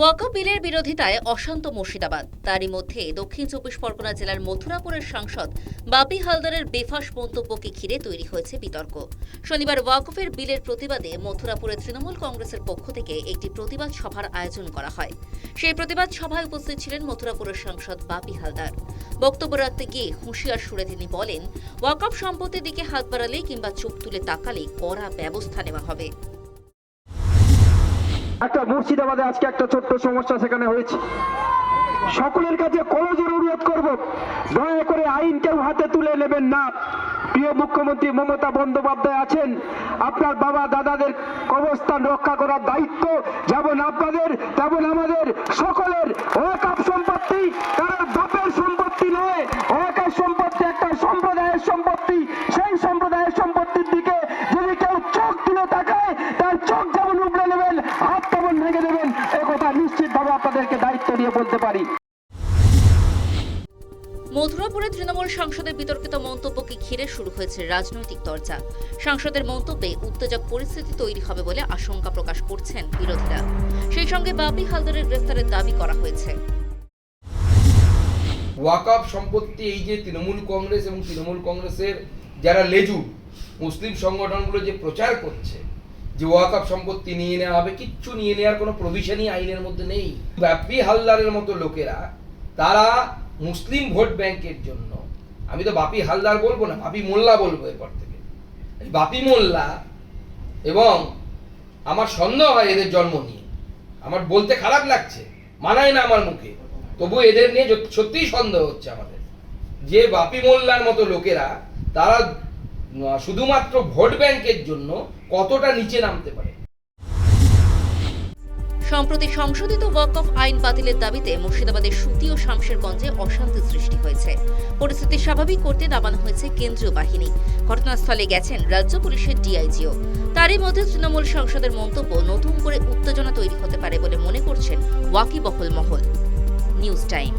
Waka বিলের বিরোধিতায় অশান্ত মুর্শিদাবাদ। তারই মধ্যে দক্ষিণ চব্বিশ পরগনা জেলার মথুরাপুরের সাংসদ বাপি হালদারের বেফাস মন্তব্যকে ঘিরে তৈরি হয়েছে বিতর্ক। শনিবার ওয়াকফের বিলের প্রতিবাদে মথুরাপুরে তৃণমূল কংগ্রেসের পক্ষ থেকে একটি প্রতিবাদ সভার আয়োজন করা হয়। সেই প্রতিবাদ সভায় উপস্থিত ছিলেন মথুরাপুরের সাংসদ বাপি হালদার। বক্তব্য রাখতে গিয়ে হুঁশিয়ার সুরে তিনি বলেন ওয়াকফ সম্পত্তির দিকে হাত বাড়ালে কিংবা চোখ তুলে তাকালে কড়া ব্যবস্থা নেওয়া হবে। একটা মুর্শিদাবাদে আজকে একটা ছোট্ট সমস্যা সেখানে হয়েছে। সকলের কাছে কলজের অনুরোধ করব, দয়া করে আইন কেউ হাতে তুলে নেবেন না। প্রিয় মুখ্যমন্ত্রী মমতা বন্দ্যোপাধ্যায় আছেন, আপনার বাবা দাদাদের অবস্থান রক্ষা করার দায়িত্ব, যেমন আপনাদের, তেমন আমাদের সকলের ওয়াকাপ সম্পত্তি কারোর বাপের সম্পত্তি নয় ওয়াকাপ সম্পত্তি একটা সম্প্রদায়ের সম্পত্তি সেই সম্প্রদায়ের সম্পত্তির দিকে যদি কেউ চোখ তুলে তাকায় তার চোখ যেমন উবড়ে নেবেন হাত তেমন ভেঙে দেবেন এ কথা নিশ্চিতভাবে আপনাদেরকে দায়িত্ব নিয়ে বলতে পারি। মথুরাপুরে তৃণমূল সাংসদের বিতর্কিত মন্তব্যকে ঘিরে শুরু হয়েছে রাজনৈতিক চর্চা সাংসদের মন্তব্যে উত্তেজক পরিস্থিতি তৈরি হবে বলে আশঙ্কা প্রকাশ করছেন বিরোধীরা। সেই সঙ্গে বাপি হালদারের গ্রেফতারের দাবি করা হয়েছে। ওয়াকআপ সম্পত্তি এই যে তৃণমূল কংগ্রেস এবং তৃণমূল কংগ্রেসের যারা লেজু মুসলিম সংগঠনগুলো যে প্রচার করছে যে ওয়াকআপ সম্পত্তি নিয়ে নেওয়া হবে, কিচ্ছু নিয়ে নেওয়ার কোনো প্রভিশনই আইনের মধ্যে নেই। ব্যাপী হালদারের মতো লোকেরা, তারা মুসলিম ভোট ব্যাংকের জন্য, আমি তো বাপি হালদার বলব না, বাপি মোল্লা বলব এরপর থেকে। বাপি মোল্লা এবং আমার সন্দেহ হয় এদের জন্ম নিয়ে। আমার বলতে খারাপ লাগছে, মানায় না আমার মুখে। তবু এদের নিয়ে সত্যিই সন্দেহ হচ্ছে আমাদের। যে বাপি মোল্লার মতো লোকেরা, তারা শুধুমাত্র ভোট ব্যাংকের জন্য কতটা নিচে নামতে পারে? সম্প্রতি সংশোধিত ওয়াকফ আইন বাতিলের দাবিতে মুর্শিদাবাদের সুতি ও শামশেরগঞ্জে অশান্তি সৃষ্টি হয়েছে। পরিস্থিতি স্বাভাবিক করতে নামানো হয়েছে কেন্দ্রীয় বাহিনী। ঘটনাস্থলে গেছেন রাজ্য পুলিশের ডিআইজিও। তারই মধ্যে তৃণমূল সংসদের মন্তব্য নতুন করে উত্তেজনা তৈরি হতে পারে বলে মনে করছেন ওয়াকিবহল মহল। News Time.